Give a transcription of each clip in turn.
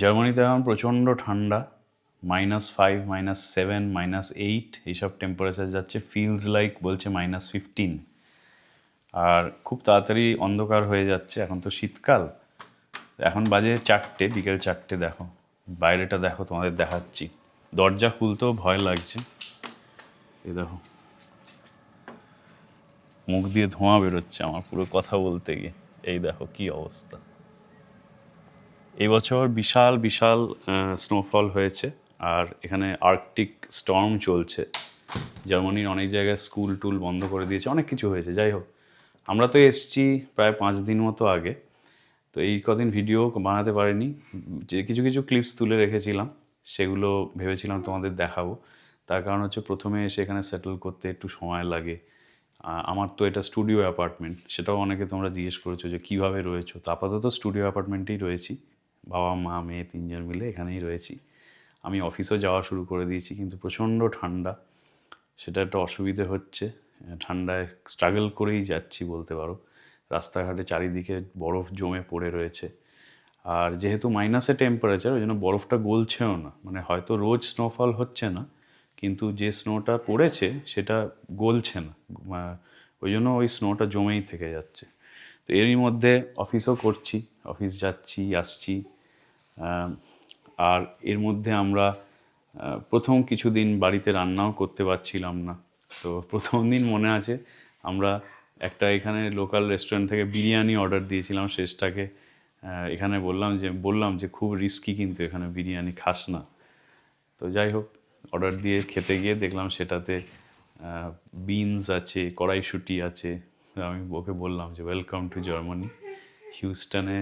জার্মানিতে এখন প্রচণ্ড ঠান্ডা minus five minus seven minus eight এইসব টেম্পারেচার যাচ্ছে ফিলস লাইক বলছে মাইনাস ফিফটিন আর খুব তাড়াতাড়ি অন্ধকার হয়ে যাচ্ছে, এখন তো শীতকাল। এখন বাজে চারটে, বিকেল চারটে দেখো। বাইরেটা দেখো, তোমাদের দেখাচ্ছি। দরজা খুলতেও ভয় লাগছে। এ দেখো। মুখ দিয়ে ধোঁয়া বেরোচ্ছে আমার পুরো কথা বলতে গিয়ে। এই দেখো কি অবস্থা। এই বছর বিশাল বিশাল স্নোফল হয়েছে আর এখানে আর্কটিক স্টর্ম চলছে। জার্মানির অনেক জায়গায় স্কুল টুল বন্ধ করে দিয়েছে, অনেক কিছু হয়েছে, যাই হোক। আমরা তো এসছি প্রায় পাঁচ দিন মতো আগে, তো এই কদিন ভিডিও বানাতে পারিনি। যে কিছু কিছু ক্লিপস তুলে রেখেছিলাম, সেগুলো ভেবেছিলাম তোমাদের দেখাবো। তার কারণ হচ্ছে প্রথমে এসে এখানে সেটেল করতে একটু সময় লাগে। আমার তো এটা স্টুডিও অ্যাপার্টমেন্ট সেটাও অনেকে তোমরা জিজ্ঞেস করেছ যে কীভাবে রয়েছো? তো আপাতত স্টুডিও অ্যাপার্টমেন্টেই রয়েছি। বাবা, মা, মেয়ে তিনজন মিলে এখানেই রয়েছি। আমি অফিসেও যাওয়া শুরু করে দিয়েছি, কিন্তু প্রচণ্ড ঠান্ডা। সেটা একটা অসুবিধে হচ্ছে। ঠান্ডায় স্ট্রাগল করেই যাচ্ছি বলতে পারো। রাস্তাঘাটে চারিদিকে বরফ জমে পড়ে রয়েছে। আর যেহেতু মাইনাসে টেম্পারেচার ওই জন্য বরফটা গলছেও না। মানে হয়তো রোজ স্নোফল হচ্ছে না, কিন্তু যে স্নোটা পড়েছে, সেটা গলছে না। ওই জন্য ওই স্নোটা জমেই থেকে যাচ্ছে। তো এরই মধ্যে অফিসও করছি অফিস যাচ্ছি, আসছি। আর এর মধ্যে আমরা প্রথম কিছুদিন বাড়িতে রান্নাও করতে পারছিলাম না। তো প্রথম দিন মনে আছে, আমরা একটা এখানে লোকাল রেস্টুরেন্ট থেকে বিরিয়ানি অর্ডার দিয়েছিলাম শেষটাকে। এখানে বললাম যে বললাম যে, খুব রিস্কি কিন্তু এখানে বিরিয়ানি খাস না। তো যাই হোক অর্ডার দিয়ে খেতে গিয়ে দেখলাম সেটাতে বিনস আছে, কড়াইশুটি আছে। আমি ওকে বললাম যে ওয়েলকাম টু জার্মানি হিউস্টনে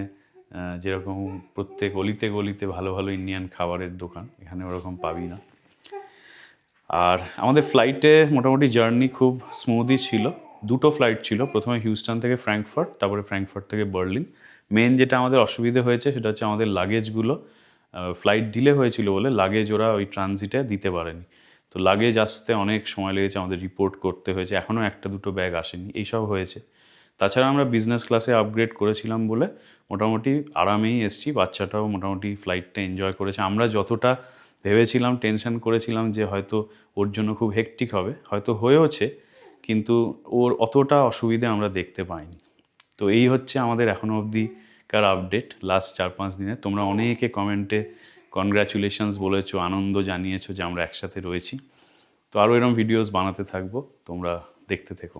যেরকম প্রত্যেক অলিতে গলিতে ভালো ভালো ইন্ডিয়ান খাবারের দোকান, এখানে ওরকম পাবি না। আর আমাদের ফ্লাইটে মোটামুটি জার্নি খুব স্মুথই ছিল। দুটো ফ্লাইট ছিল, প্রথমে হিউস্টন থেকে ফ্র্যাঙ্কফার্ট তারপরে ফ্র্যাঙ্কফার্ট থেকে বার্লিন মেন যেটা আমাদের অসুবিধে হয়েছে, সেটা হচ্ছে আমাদের লাগেজগুলো ফ্লাইট ডিলে হয়েছিল বলে লাগেজ ওরা ওই ট্রানজিটে দিতে পারেনি। তো লাগেজ আসতে অনেক সময় লেগেছে, আমাদের রিপোর্ট করতে হয়েছে। এখনও একটা দুটো ব্যাগ আসেনি, এইসব হয়েছে। তাছাড়া আমরা বিজনেস ক্লাসে আপগ্রেড করেছিলাম বলে মোটামুটি আরামেই এসছি। বাচ্চাটাও মোটামুটি ফ্লাইটটা এনজয় করেছে। আমরা যতটা ভেবেছিলাম টেনশন করেছিলাম যে হয়তো ওর জন্য খুব হেকটিক হবে, হয়তো হয়েওছে, কিন্তু ওর অতটা অসুবিধে আমরা দেখতে পাইনি। তো এই হচ্ছে আমাদের এখনও অবধিকার আপডেট লাস্ট চার পাঁচ দিনে। তোমরা অনেকে কমেন্টে কনগ্র্যাচুলেশনস বলেছ, আনন্দ জানিয়েছো যে আমরা একসাথে রয়েছি। তো আরও এরকম ভিডিওস বানাতে থাকব। তোমরা দেখতে থেকো।